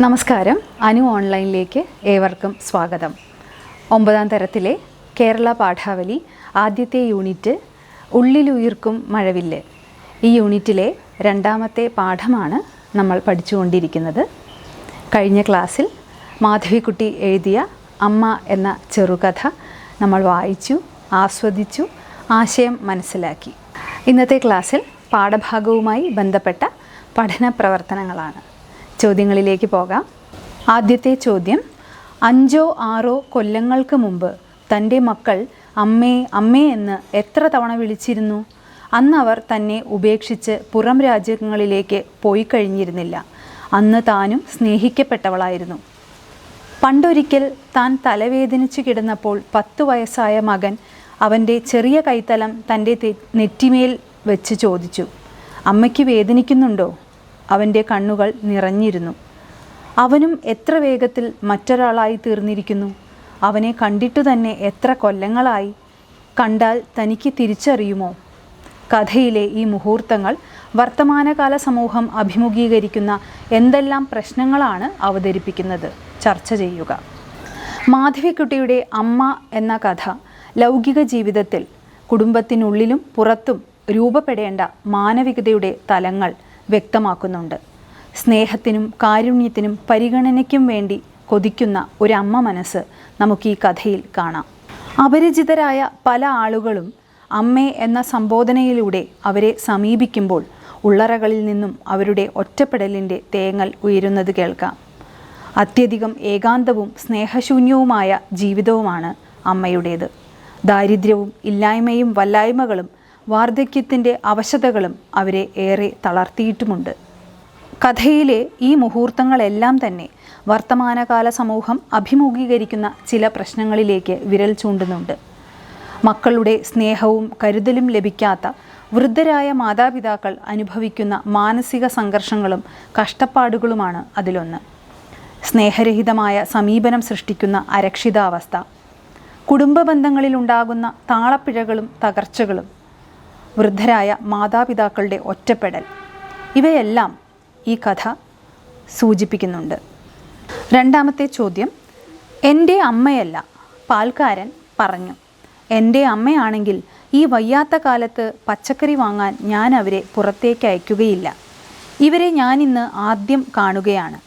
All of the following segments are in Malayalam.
നമസ്കാരം. അനു ഓൺലൈനിലേക്ക് ഏവർക്കും സ്വാഗതം. ഒമ്പതാം തരത്തിലെ കേരള പാഠാവലി ആദ്യത്തെ യൂണിറ്റ് ഉള്ളിലുയിർക്കും മഴവില്ല്. ഈ യൂണിറ്റിലെ രണ്ടാമത്തെ പാഠമാണ് നമ്മൾ പഠിച്ചുകൊണ്ടിരിക്കുന്നത്. കഴിഞ്ഞ ക്ലാസ്സിൽ മാധവിക്കുട്ടി എഴുതിയ അമ്മ എന്ന ചെറുകഥ നമ്മൾ വായിച്ചു ആസ്വദിച്ചു ആശയം മനസ്സിലാക്കി. ഇന്നത്തെ ക്ലാസ്സിൽ പാഠഭാഗവുമായി ബന്ധപ്പെട്ട പഠന പ്രവർത്തനങ്ങളാണ് ചോദ്യങ്ങളിലേക്ക് പോകാം. ആദ്യത്തെ ചോദ്യം അഞ്ചോ ആറോ കൊല്ലങ്ങൾക്ക് മുമ്പ് തന്റെ മക്കൾ അമ്മേ അമ്മേ എന്ന് എത്ര തവണ വിളിച്ചിരുന്നു? അന്ന് അവർ തന്നെ ഉപേക്ഷിച്ച് പുറം രാജ്യങ്ങളിലേക്ക് പോയി കഴിഞ്ഞിരുന്നില്ല. അന്ന് താനും സ്നേഹിക്കപ്പെട്ടവളായിരുന്നു. പണ്ടൊരിക്കൽ താൻ തലവേദനിച്ചു കിടന്നപ്പോൾ പത്തു വയസ്സായ മകൻ അവന്റെ ചെറിയ കൈത്തലം തന്റെ നെറ്റിമേൽ വെച്ച് ചോദിച്ചു അമ്മയ്ക്ക് വേദനിക്കുന്നുണ്ടോ? അവന്റെ കണ്ണുകൾ നിറഞ്ഞിരുന്നു. അവനും എത്ര വേഗത്തിൽ മറ്റൊരാളായി തീർന്നിരിക്കുന്നു. അവനെ കണ്ടിട്ടു തന്നെ എത്ര കൊല്ലങ്ങളായി. കണ്ടാൽ തനിക്ക് തിരിച്ചറിയുമോ? കഥയിലെ ഈ മുഹൂർത്തങ്ങൾ വർത്തമാനകാല സമൂഹം അഭിമുഖീകരിക്കുന്ന എന്തെല്ലാം പ്രശ്നങ്ങളാണ് അവതരിപ്പിക്കുന്നത്? ചർച്ച ചെയ്യുക. മാധവിക്കുട്ടിയുടെ അമ്മ എന്ന കഥ ലൗകിക ജീവിതത്തിൽ കുടുംബത്തിനുള്ളിലും പുറത്തും രൂപപ്പെടേണ്ട മാനവികതയുടെ തലങ്ങൾ വ്യക്തമാക്കുന്നുണ്ട്. സ്നേഹത്തിനും കാരുണ്യത്തിനും പരിഗണനയ്ക്കും വേണ്ടി കൊതിക്കുന്ന ഒരമ്മ മനസ്സ് നമുക്ക് ഈ കഥയിൽ കാണാം. അപരിചിതരായ പല ആളുകളും അമ്മേ എന്ന സംബോധനയിലൂടെ അവരെ സമീപിക്കുമ്പോൾ ഉള്ളറകളിൽ നിന്നും അവരുടെ ഒറ്റപ്പെടലിന്റെ തേങ്ങൽ ഉയരുന്നത് കേൾക്കാം. അത്യധികം ഏകാന്തവും സ്നേഹശൂന്യവുമായ ജീവിതവുമാണ് അമ്മയുടേത്. ദാരിദ്ര്യവും ഇല്ലായ്മയും വല്ലായ്മകളും വാർദ്ധക്യത്തിന്റെ അവശതകളും അവരെ ഏറെ തളർത്തിയിട്ടുമുണ്ട്. കഥയിലെ ഈ മുഹൂർത്തങ്ങളെല്ലാം തന്നെ വർത്തമാനകാല സമൂഹം അഭിമുഖീകരിക്കുന്ന ചില പ്രശ്നങ്ങളിലേക്ക് വിരൽ ചൂണ്ടുന്നുണ്ട്. മക്കളുടെ സ്നേഹവും കരുതലും ലഭിക്കാത്ത വൃദ്ധരായ മാതാപിതാക്കൾ അനുഭവിക്കുന്ന മാനസിക സംഘർഷങ്ങളും കഷ്ടപ്പാടുകളുമാണ് അതിലൊന്ന്. സ്നേഹരഹിതമായ സമീപനം സൃഷ്ടിക്കുന്ന അരക്ഷിതാവസ്ഥ. കുടുംബ ബന്ധങ്ങളിലുണ്ടാകുന്ന താളപ്പിഴകളും തകർച്ചകളും വൃദ്ധരായ മാതാപിതാക്കളുടെ ഒറ്റപ്പെടൽ. ഇവയെല്ലാം ഈ കഥ സൂചിപ്പിക്കുന്നുണ്ട്. രണ്ടാമത്തെ ചോദ്യം എന്റെ അമ്മയല്ല പാൽക്കാരൻ പറഞ്ഞു. എന്റെ അമ്മയാണെങ്കിൽ ഈ വയ്യാത്ത കാലത്ത് പച്ചക്കറി വാങ്ങാൻ ഞാൻ അവരെ പുറത്തേക്ക് അയക്കുകയില്ല. ഇവരെ ഞാനിന്ന് ആദ്യം കാണുകയാണ്.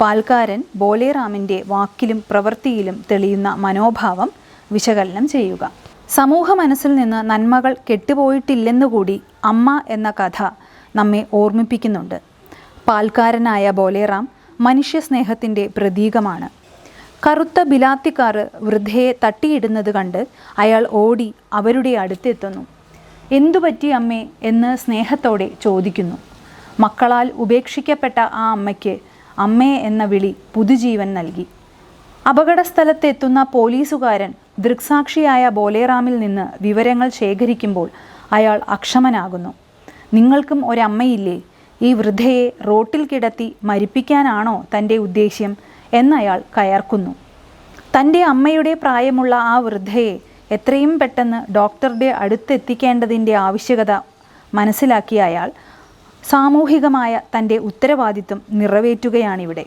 പാൽക്കാരൻ ബോലേറാമിന്റെ വാക്കിലും പ്രവൃത്തിയിലും തെളിയുന്ന മനോഭാവം വിശകലനം ചെയ്യുക. സമൂഹ മനസ്സിൽ നിന്ന് നന്മകൾ കെട്ടുപോയിട്ടില്ലെന്നുകൂടി അമ്മ എന്ന കഥ നമ്മെ ഓർമ്മിപ്പിക്കുന്നുണ്ട്. പാൽക്കാരനായ ബോലേറാം മനുഷ്യസ്നേഹത്തിന്റെ പ്രതീകമാണ്. കറുത്ത ബിലാത്തിക്കാർ വൃദ്ധയെ തട്ടിയിടുന്നത് കണ്ട് അയാൾ ഓടി അവരുടെ അടുത്തെത്തുന്നു. എന്തുപറ്റി അമ്മേ? എന്ന് സ്നേഹത്തോടെ ചോദിക്കുന്നു. മക്കളാൽ ഉപേക്ഷിക്കപ്പെട്ട ആ അമ്മയ്ക്ക് അമ്മേ എന്ന വിളി പുതുജീവൻ നൽകി. അപകടസ്ഥലത്തെത്തുന്ന പോലീസുകാരൻ ദൃക്സാക്ഷിയായ ബോലേറാമിൽ നിന്ന് വിവരങ്ങൾ ശേഖരിക്കുമ്പോൾ അയാൾ അക്ഷമനാകുന്നു. നിങ്ങൾക്കും ഒരമ്മയില്ലേ? ഈ വൃദ്ധയെ റോട്ടിൽ കിടത്തി മരിപ്പിക്കാനാണോ തന്റെ ഉദ്ദേശ്യം? എന്നയാൾ കയർക്കുന്നു. തന്റെ അമ്മയുടെ പ്രായമുള്ള ആ വൃദ്ധയെ എത്രയും പെട്ടെന്ന് ഡോക്ടറുടെ അടുത്തെത്തിക്കേണ്ടതിന്റെ ആവശ്യകത മനസ്സിലാക്കിയ അയാൾ സാമൂഹികമായ തന്റെ ഉത്തരവാദിത്വം നിറവേറ്റുകയാണിവിടെ.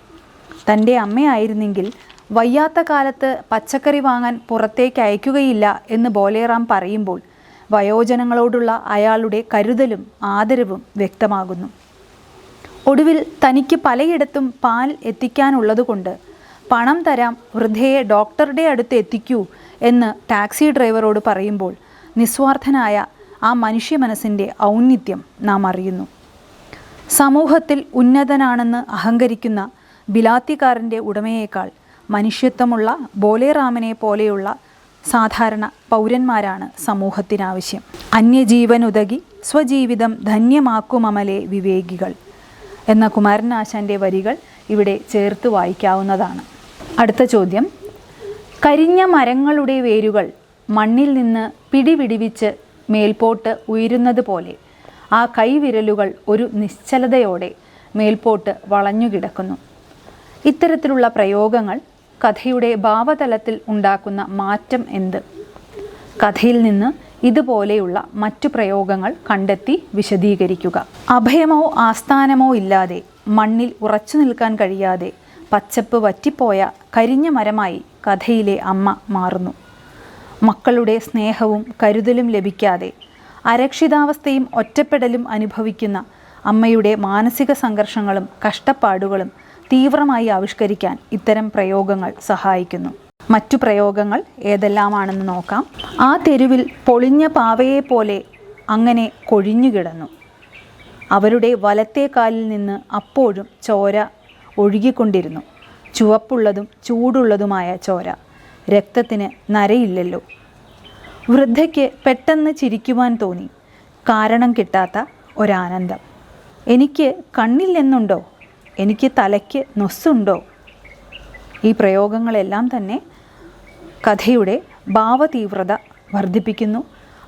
തന്റെ അമ്മയായിരുന്നെങ്കിൽ വയ്യാത്ത കാലത്ത് പച്ചക്കറി വാങ്ങാൻ പുറത്തേക്ക് അയക്കുകയില്ല എന്ന് ബോലേറാം പറയുമ്പോൾ വയോജനങ്ങളോടുള്ള അയാളുടെ കരുതലും ആദരവും വ്യക്തമാകുന്നു. ഒടുവിൽ തനിക്ക് പലയിടത്തും പാൽ എത്തിക്കാനുള്ളതുകൊണ്ട് പണം തരാം വൃദ്ധയെ ഡോക്ടറുടെ അടുത്ത് എത്തിക്കൂ എന്ന് ടാക്സി ഡ്രൈവറോട് പറയുമ്പോൾ നിസ്വാർത്ഥനായ ആ മനുഷ്യ മനസ്സിന്റെ ഔന്നിത്യം നാം അറിയുന്നു. സമൂഹത്തിൽ ഉന്നതനാണെന്ന് അഹങ്കരിക്കുന്ന ബിലാത്തിക്കാരന്റെ ഉടമയേക്കാൾ മനുഷ്യത്വമുള്ള ബോലേറാമിനെ പോലെയുള്ള സാധാരണ പൗരന്മാരാണ് സമൂഹത്തിനാവശ്യം. അന്യജീവനുതകി സ്വജീവിതം ധന്യമാക്കുമമലെ വിവേകികൾ എന്ന കുമാരനാശാന്റെ വരികൾ ഇവിടെ ചേർത്ത് വായിക്കാവുന്നതാണ്. അടുത്ത ചോദ്യം. കരിഞ്ഞ മരങ്ങളുടെ വേരുകൾ മണ്ണിൽ നിന്ന് പിടിവിടിവിച്ച് മേൽപോട്ട് ഉയരുന്നത് പോലെ ആ കൈവിരലുകൾ ഒരു നിശ്ചലതയോടെ മേൽപോട്ട് വളഞ്ഞുകിടക്കുന്നു. ഇത്തരത്തിലുള്ള പ്രയോഗങ്ങൾ കഥയുടെ ഭാവതലത്തിൽ ഉണ്ടാക്കുന്ന മാറ്റം എന്ത്? കഥയിൽ നിന്ന് ഇതുപോലെയുള്ള മറ്റു പ്രയോഗങ്ങൾ കണ്ടെത്തി വിശദീകരിക്കുക. അഭയമോ ആസ്ഥാനമോ ഇല്ലാതെ മണ്ണിൽ ഉറച്ചു നിൽക്കാൻ കഴിയാതെ പച്ചപ്പ് വറ്റിപ്പോയ കരിഞ്ഞ മരമായി കഥയിലെ അമ്മ മാറുന്നു. മക്കളുടെ സ്നേഹവും കരുതലും ലഭിക്കാതെ അരക്ഷിതാവസ്ഥയും ഒറ്റപ്പെടലും അനുഭവിക്കുന്ന അമ്മയുടെ മാനസിക സംഘർഷങ്ങളും കഷ്ടപ്പാടുകളും തീവ്രമായി ആവിഷ്കരിക്കാൻ ഇത്തരം പ്രയോഗങ്ങൾ സഹായിക്കുന്നു. മറ്റു പ്രയോഗങ്ങൾ ഏതെല്ലാമാണെന്ന് നോക്കാം. ആ തെരുവിൽ പൊളിഞ്ഞ പാവയെപ്പോലെ പോലെ അങ്ങനെ കൊഴിഞ്ഞുകിടന്നു അവരുടെ വലത്തെ കാലിൽ നിന്ന് അപ്പോഴും ചോര ഒഴുകിക്കൊണ്ടിരുന്നു. ചുവപ്പുള്ളതും ചൂടുള്ളതുമായ ചോര. രക്തത്തിന് നരയില്ലല്ലോ. വൃദ്ധയ്ക്ക് പെട്ടെന്ന് ചിരിക്കുവാൻ തോന്നി. കാരണം കിട്ടാത്ത ഒരാനന്ദം. എനിക്ക് കണ്ണില്ലെന്നുണ്ടോ? എനിക്ക് തലയ്ക്ക് നൊസ്സുണ്ടോ? ഈ പ്രയോഗങ്ങളെല്ലാം തന്നെ കഥയുടെ ഭാവതീവ്രത വർദ്ധിപ്പിക്കുന്നു.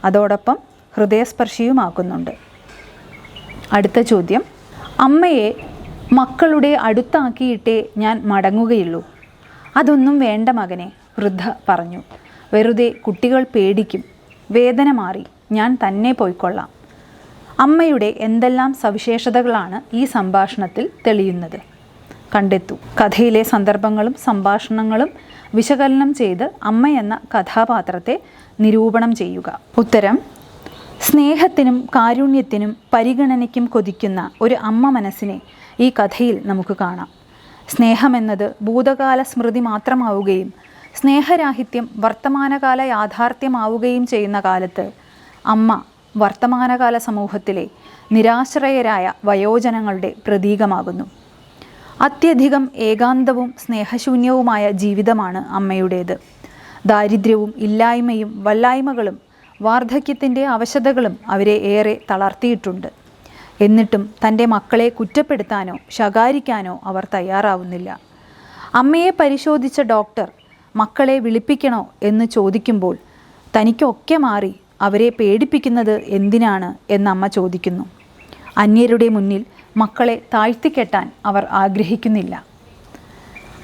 അതോടൊപ്പം ഹൃദയസ്പർശിയുമാക്കുന്നുണ്ട്. അടുത്ത ചോദ്യം. അമ്മയെ മക്കളുടെ അടുത്താക്കിയിട്ടേ ഞാൻ മടങ്ങുകയുള്ളൂ. അതൊന്നും വേണ്ട മകനെ വൃദ്ധ പറഞ്ഞു. വെറുതെ കുട്ടികൾ പേടിക്കും. വേദന മാറി. ഞാൻ തന്നെ പോയിക്കൊള്ളാം. അമ്മയുടെ എന്തെല്ലാം സവിശേഷതകളാണ് ഈ സംഭാഷണത്തിൽ തെളിയുന്നത്? കണ്ടെത്തു. കഥയിലെ സന്ദർഭങ്ങളും സംഭാഷണങ്ങളും വിശകലനം ചെയ്ത് അമ്മ എന്ന കഥാപാത്രത്തെ നിരൂപണം ചെയ്യുക. ഉത്തരം സ്നേഹത്തിനും കാരുണ്യത്തിനും പരിഗണനയ്ക്കും കൊതിക്കുന്ന ഒരു അമ്മ മനസ്സിനെ ഈ കഥയിൽ നമുക്ക് കാണാം. സ്നേഹമെന്നത് ഭൂതകാല സ്മൃതി മാത്രമാവുകയും സ്നേഹരാഹിത്യം വർത്തമാനകാല യാഥാർത്ഥ്യമാവുകയും ചെയ്യുന്ന കാലത്ത് അമ്മ വർത്തമാനകാല സമൂഹത്തിലെ നിരാശ്രയരായ വയോജനങ്ങളുടെ പ്രതീകമാകുന്നു. അത്യധികം ഏകാന്തവും സ്നേഹശൂന്യവുമായ ജീവിതമാണ് അമ്മയുടേത്. ദാരിദ്ര്യവും ഇല്ലായ്മയും വല്ലായ്മകളും വാർദ്ധക്യത്തിന്റെ അവശതകളും അവരെ ഏറെ തളർത്തിയിട്ടുണ്ട്. എന്നിട്ടും തന്റെ മക്കളെ കുറ്റപ്പെടുത്താനോ ശകാരിക്കാനോ അവർ തയ്യാറാവുന്നില്ല. അമ്മയെ പരിശോധിച്ച ഡോക്ടർ മക്കളെ വിളിപ്പിക്കണോ? എന്ന് ചോദിക്കുമ്പോൾ തനിക്കൊക്കെ മാറി അവരെ പേടിപ്പിക്കുന്നത് എന്തിനാണ് എന്ന് അമ്മ ചോദിക്കുന്നു. അന്യരുടെ മുന്നിൽ മക്കളെ താഴ്ത്തിക്കെട്ടാൻ അവർ ആഗ്രഹിക്കുന്നില്ല.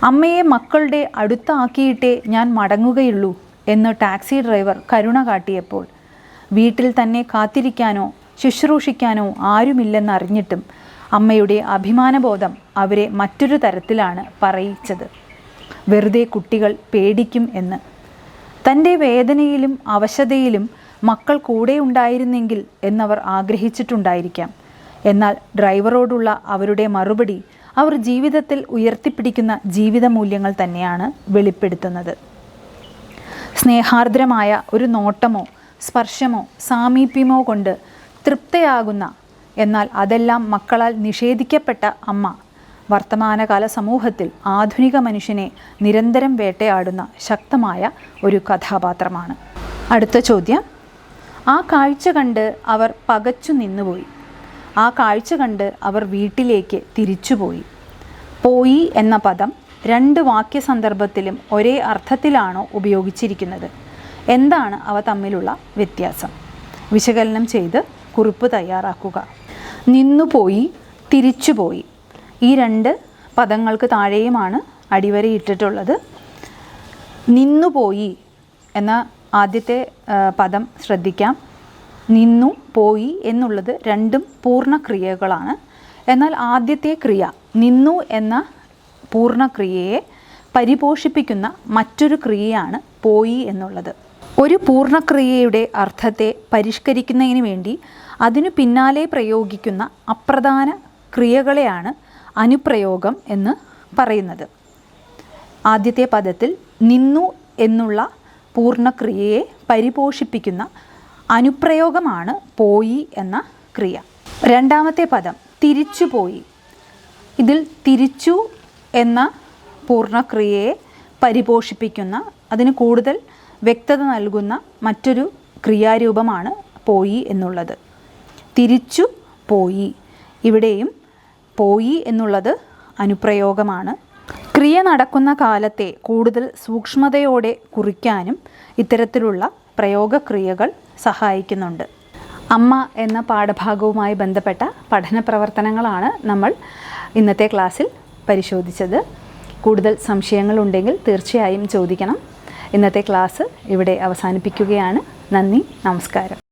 അമ്മയെ മക്കളുടെ അടുത്താക്കിയിട്ടേ ഞാൻ മടങ്ങുകയുള്ളൂ എന്ന് ടാക്സി ഡ്രൈവർ കരുണ കാട്ടിയപ്പോൾ വീട്ടിൽ തന്നെ കാത്തിരിക്കാനോ ശുശ്രൂഷിക്കാനോ ആരുമില്ലെന്നറിഞ്ഞിട്ടും അമ്മയുടെ അഭിമാനബോധം അവരെ മറ്റൊരു തരത്തിലാണ് പറയിച്ചത്. വെറുതെ കുട്ടികൾ പേടിക്കും എന്ന്. തന്റെ വേദനയിലും അവശതയിലും മക്കൾ കൂടെ ഉണ്ടായിരുന്നെങ്കിൽ എന്നവർ ആഗ്രഹിച്ചിട്ടുണ്ടായിരിക്കാം. എന്നാൽ ഡ്രൈവറോടുള്ള അവരുടെ മറുപടി അവർ ജീവിതത്തിൽ ഉയർത്തിപ്പിടിക്കുന്ന ജീവിത മൂല്യങ്ങൾ തന്നെയാണ് വെളിപ്പെടുത്തുന്നത്. സ്നേഹാർദ്രമായ ഒരു നോട്ടമോ സ്പർശമോ സാമീപ്യമോ കൊണ്ട് തൃപ്തയാകുന്ന എന്നാൽ അതെല്ലാം മക്കളാൽ നിഷേധിക്കപ്പെട്ട അമ്മ വർത്തമാനകാല സമൂഹത്തിൽ ആധുനിക മനുഷ്യനെ നിരന്തരം വേട്ടയാടുന്ന ശക്തമായ ഒരു കഥാപാത്രമാണ്. അടുത്ത ചോദ്യം. ആ കാഴ്ച കണ്ട് അവർ പകച്ചു നിന്നുപോയി. ആ കാഴ്ച കണ്ട് അവർ വീട്ടിലേക്ക് തിരിച്ചുപോയി. പോയി എന്ന പദം രണ്ട് വാക്യ സന്ദർഭത്തിലും ഒരേ അർത്ഥത്തിലാണോ ഉപയോഗിച്ചിരിക്കുന്നത്? എന്താണ് അവ തമ്മിലുള്ള വ്യത്യാസം? വിശകലനം ചെയ്ത് കുറിപ്പ് തയ്യാറാക്കുക. നിന്നുപോയി തിരിച്ചുപോയി. ഈ രണ്ട് പദങ്ങൾക്ക് താഴെയുമാണ് അടിവരയിട്ടിട്ടുള്ളത്. നിന്നുപോയി എന്ന ആദ്യത്തെ പദം ശ്രദ്ധിക്കാം. നിന്നു പോയി എന്നുള്ളത് രണ്ടും പൂർണ ക്രിയകളാണ് എന്നാൽ ആദ്യത്തെ ക്രിയ നിന്നു എന്ന പൂർണക്രിയയെ പരിപോഷിപ്പിക്കുന്ന മറ്റൊരു ക്രിയയാണ് പോയി എന്നുള്ളത്. ഒരു പൂർണക്രിയയുടെ അർത്ഥത്തെ പരിഷ്കരിക്കുന്നതിന് വേണ്ടി അതിനു പിന്നാലെ പ്രയോഗിക്കുന്ന അപ്രധാന ക്രിയകളെയാണ് അനുപ്രയോഗം എന്ന് പറയുന്നത്. ആദ്യത്തെ പദത്തിൽ നിന്നു എന്നുള്ള പൂർണക്രിയയെ പരിപോഷിപ്പിക്കുന്ന അനുപ്രയോഗമാണ് പോയി എന്ന ക്രിയ. രണ്ടാമത്തെ പദം തിരിച്ചുപോയി. ഇതിൽ തിരിച്ചു എന്ന പൂർണക്രിയയെ പരിപോഷിപ്പിക്കുന്ന അതിന് കൂടുതൽ വ്യക്തത നൽകുന്ന മറ്റൊരു ക്രിയാരൂപമാണ് പോയി എന്നുള്ളത്. തിരിച്ചു പോയി. ഇവിടെയും പോയി എന്നുള്ളത് അനുപ്രയോഗമാണ്. ക്രിയ നടക്കുന്ന കാലത്തെ കൂടുതൽ സൂക്ഷ്മതയോടെ കുറിക്കാനും ഇത്തരത്തിലുള്ള പ്രയോഗക്രിയകൾ സഹായിക്കുന്നുണ്ട്. അമ്മ എന്ന പാഠഭാഗവുമായി ബന്ധപ്പെട്ട പഠന പ്രവർത്തനങ്ങളാണ് നമ്മൾ ഇന്നത്തെ ക്ലാസ്സിൽ പരിശോധിച്ചത്. കൂടുതൽ സംശയങ്ങളുണ്ടെങ്കിൽ തീർച്ചയായും ചോദിക്കണം. ഇന്നത്തെ ക്ലാസ് ഇവിടെ അവസാനിപ്പിക്കുകയാണ്. നന്ദി നമസ്കാരം.